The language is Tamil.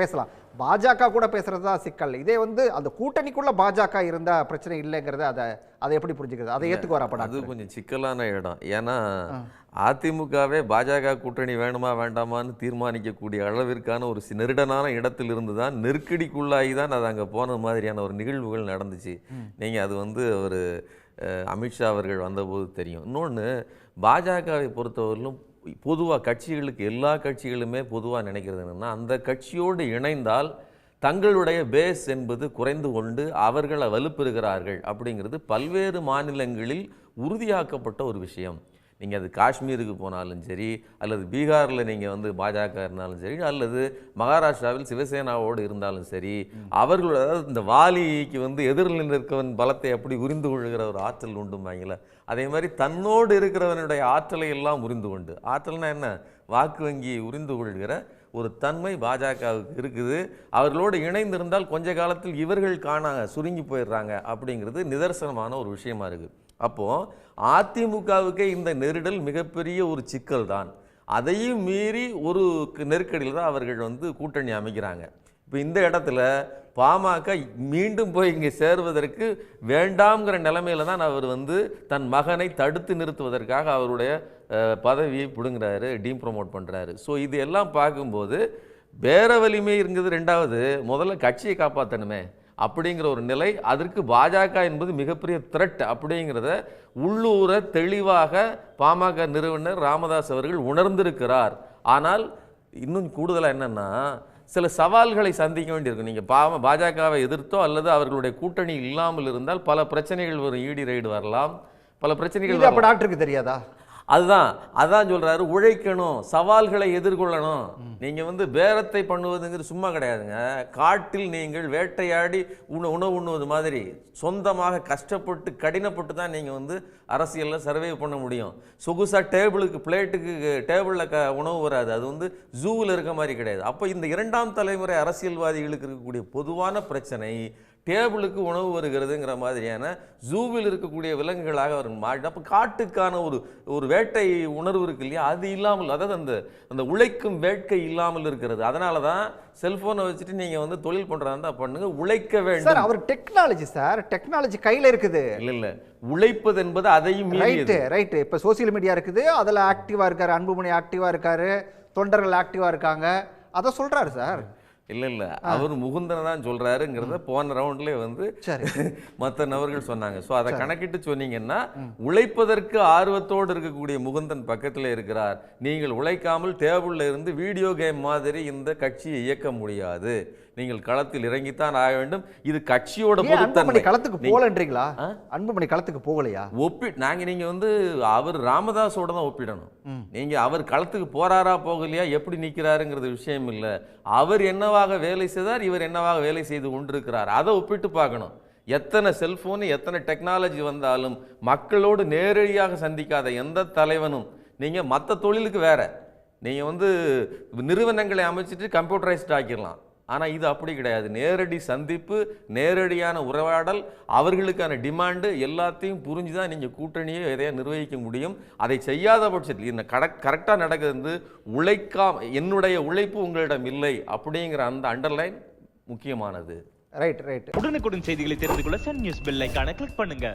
பேசலாம். பாஜக கூட பேசுறது தான் சிக்கல். இதே வந்து அந்த கூட்டணிக்குள்ள பாஜக இருந்தா பிரச்சனை இல்லைங்கிறத அதை அதை எப்படி புரிஞ்சுக்கிறது? அதை ஏத்துக்கு வரப்படா அது கொஞ்சம் சிக்கலான இடம். ஏன்னா அதிமுகவே பாஜக கூட்டணி வேணுமா வேண்டாமான்னு தீர்மானிக்கக்கூடிய அளவிற்கான ஒரு நெருடனான இடத்தில் இருந்து தான் நெருக்கடிக்குள்ளாகி தான் அது அங்கே போன மாதிரியான ஒரு நிகழ்வுகள் நடந்துச்சு. நீங்கள் அது வந்து ஒரு அமித்ஷா அவர்கள் வந்தபோது தெரியும். இன்னொன்று பாஜகவை பொறுத்தவரையிலும் பொதுவாக கட்சிகளுக்கு எல்லா கட்சிகளுமே பொதுவாக நினைக்கிறது என்னென்னா அந்த கட்சியோடு இணைந்தால் தங்களுடைய பேஸ் என்பது குறைந்து கொண்டு அவர்களை வலுப்பெறுகிறார்கள் அப்படிங்கிறது பல்வேறு மாநிலங்களில் உறுதியாக்கப்பட்ட ஒரு விஷயம். நீங்கள் அது காஷ்மீருக்கு போனாலும் சரி அல்லது பீகாரில் நீங்கள் வந்து பாஜக இருந்தாலும் சரி அல்லது மகாராஷ்டிராவில் சிவசேனாவோடு இருந்தாலும் சரி அவர்களோட அதாவது இந்த வாலிக்கு வந்து எதிரில் நிற்கவன் பலத்தை எப்படி உரிந்து கொள்கிற ஒரு ஆற்றல் உண்டுமாங்கள அதே மாதிரி தன்னோடு இருக்கிறவனுடைய ஆற்றலை எல்லாம் உரிந்து கொண்டு ஆற்றல்னா என்ன? வாக்கு வங்கியை உரிந்து கொள்கிற ஒரு தன்மை பாஜகவுக்கு இருக்குது. அவர்களோடு இணைந்திருந்தால் கொஞ்ச காலத்தில் இவர்கள் காண சுருங்கி போயிடுறாங்க அப்படிங்கிறது நிதர்சனமான ஒரு விஷயமா இருக்கு அப்போது அதிமுகவுக்கு இந்த நெருடல் மிகப்பெரிய ஒரு சிக்கல் தான் அதையும் மீறி ஒரு நெருக்கடியில் தான் அவர்கள் வந்து கூட்டணி அமைக்கிறாங்க. இப்போ இந்த இடத்துல பாமக மீண்டும் போய் இங்கே சேருவதற்கு வேண்டாம்ங்கிற நிலைமையில தான் அவர் வந்து தன் மகனை தடுத்து நிறுத்துவதற்காக அவருடைய பதவியை பிடுங்குறாரு டீம் ப்ரொமோட் பண்ணுறாரு ஸோ இது எல்லாம் பார்க்கும்போது பேர வலிமை இருந்தது ரெண்டாவது முதல்ல கட்சியை காப்பாற்றணுமே அப்படிங்கிற ஒரு நிலை அதற்கு பாஜக என்பது மிகப்பெரிய த்ரெட் அப்படிங்கிறத உள்ளூர தெளிவாக பாமக நிறுவனர் ராமதாஸ் அவர்கள் உணர்ந்திருக்கிறார். ஆனால் இன்னும் கூடுதலாக என்னன்னா சில சவால்களை சந்திக்க வேண்டியிருக்கும் நீங்கள் பாம பாஜகவை எதிர்த்தோ அல்லது அவர்களுடைய கூட்டணி இல்லாமல் இருந்தால் பல பிரச்சனைகள் வரும். ஈடி ரைடு வரலாம். பல பிரச்சனைகள் அப்ப. டாக்டருக்கு தெரியாதா? அதுதான் அதான் சொல்கிறாரு உழைக்கணும் சவால்களை எதிர்கொள்ளணும். நீங்கள் வந்து பேரத்தை பண்ணுவதுங்கிறது சும்மா கிடையாதுங்க. காட்டில் நீங்கள் வேட்டையாடி உண உணவு உண்ணுவது மாதிரி சொந்தமாக கஷ்டப்பட்டு கடினப்பட்டு தான் நீங்கள் வந்து அரசியலில் சர்வே பண்ண முடியும். சொகுசாக டேபிளுக்கு பிளேட்டுக்கு டேபிளில் க உணவு வராது. அது வந்து ஜூவில் இருக்க மாதிரி கிடையாது. அப்போ இந்த இரண்டாம் தலைமுறை அரசியல்வாதிகளுக்கு இருக்கக்கூடிய பொதுவான பிரச்சனை டேபிளுக்கு உணவு வருகிறதுங்கிற மாதிரியான ஜூவில் இருக்கக்கூடிய விலங்குகளாக அவர் மாறி அப்போ காட்டுக்கான ஒரு ஒரு வேட்டை உணர்வு இருக்கு இல்லையா? அது இல்லாமல் அதாவது அந்த அந்த உழைக்கும் வேட்கை இல்லாமல் இருக்கிறது. அதனால தான் செல்போனை வச்சுட்டு நீங்கள் வந்து தொழில் பண்ணுறதா பண்ணுங்க உழைக்க சார் வேண்டும் அவர் டெக்னாலஜி சார் டெக்னாலஜி கையில இருக்குது. இல்லை இல்லை. உழைப்பது என்பது அதையும் ரைட்டு ரைட்டு. இப்போ சோசியல் மீடியா இருக்குது அதில் ஆக்டிவாக இருக்காரு அன்புமணி ஆக்டிவாக இருக்காரு தொண்டர்கள் ஆக்டிவாக இருக்காங்க. அதை சொல்றாரு சார். இல்லை இல்லை. அவர் முகுந்தனை தான் சொல்றாருங்கிறத போன ரவுண்ட்லேயே வந்து மற்ற நபர்கள் சொன்னாங்க. ஸோ அதை கணக்கிட்டு சொன்னீங்கன்னா உழைப்பதற்கு ஆர்வத்தோடு இருக்கக்கூடிய முகுந்தன் பக்கத்தில் இருக்கிறார். நீங்கள் உழைக்காமல் டேபிளில் இருந்து வீடியோ கேம் மாதிரி இந்த கட்சியை இயக்க முடியாது. நீங்கள் களத்தில் இறங்கித்தான் ஆக வேண்டும். இது கட்சியோட பொதுத்தன்மை. களத்துக்கு போகலன்றீங்களா? அன்புமணி களத்துக்கு போகலையா? ஒப்பி நாங்க நீங்க வந்து அவர் ராமதாஸோட தான் ஒப்பிடணும். நீங்க அவர் களத்துக்கு போறாரா போகலையா எப்படி நிக்கிறாருங்கிறது விஷயம் இல்ல. அவர் என்னவாக வேலை செய்தார் இவர் என்னவாக வேலை செய்து கொண்டிருக்கிறார்? அதை ஒப்பிட்டு பார்க்கணும். எத்தனை செல்ஃபோனு எத்தனை டெக்னாலஜி வந்தாலும் மக்களோடு நேரடியாக சந்திக்காத எந்த தலைவனும் நீங்கள் மற்ற தொழிலுக்கு வேற. நீங்கள் வந்து நிறுவனங்களை அமைச்சிட்டு கம்ப்யூட்டரைஸ்ட் ஆக்கிடலாம். ஆனால் இது அப்படி கிடையாது. நேரடி சந்திப்பு நேரடியான உறவாடல் அவர்களுக்கான டிமாண்டு எல்லாத்தையும் புரிஞ்சு தான் நீங்கள் கூட்டணியை எதையா நிர்வகிக்க முடியும். அதை செய்யாத பட்சத்தில் இந்த கரெக்ட் கரெக்டாக நடக்கிறது உழைக்காம என்னுடைய உழைப்பு உங்களிடம் இல்லை அப்படிங்கிற அந்த அண்டர்லைன் முக்கியமானது. ரைட் ரைட் உடனுக்குடன் செய்திகளை தெரிந்து கொள்ள சன் நியூஸ் பெல் ஐகானை கிளிக் பண்ணுங்க.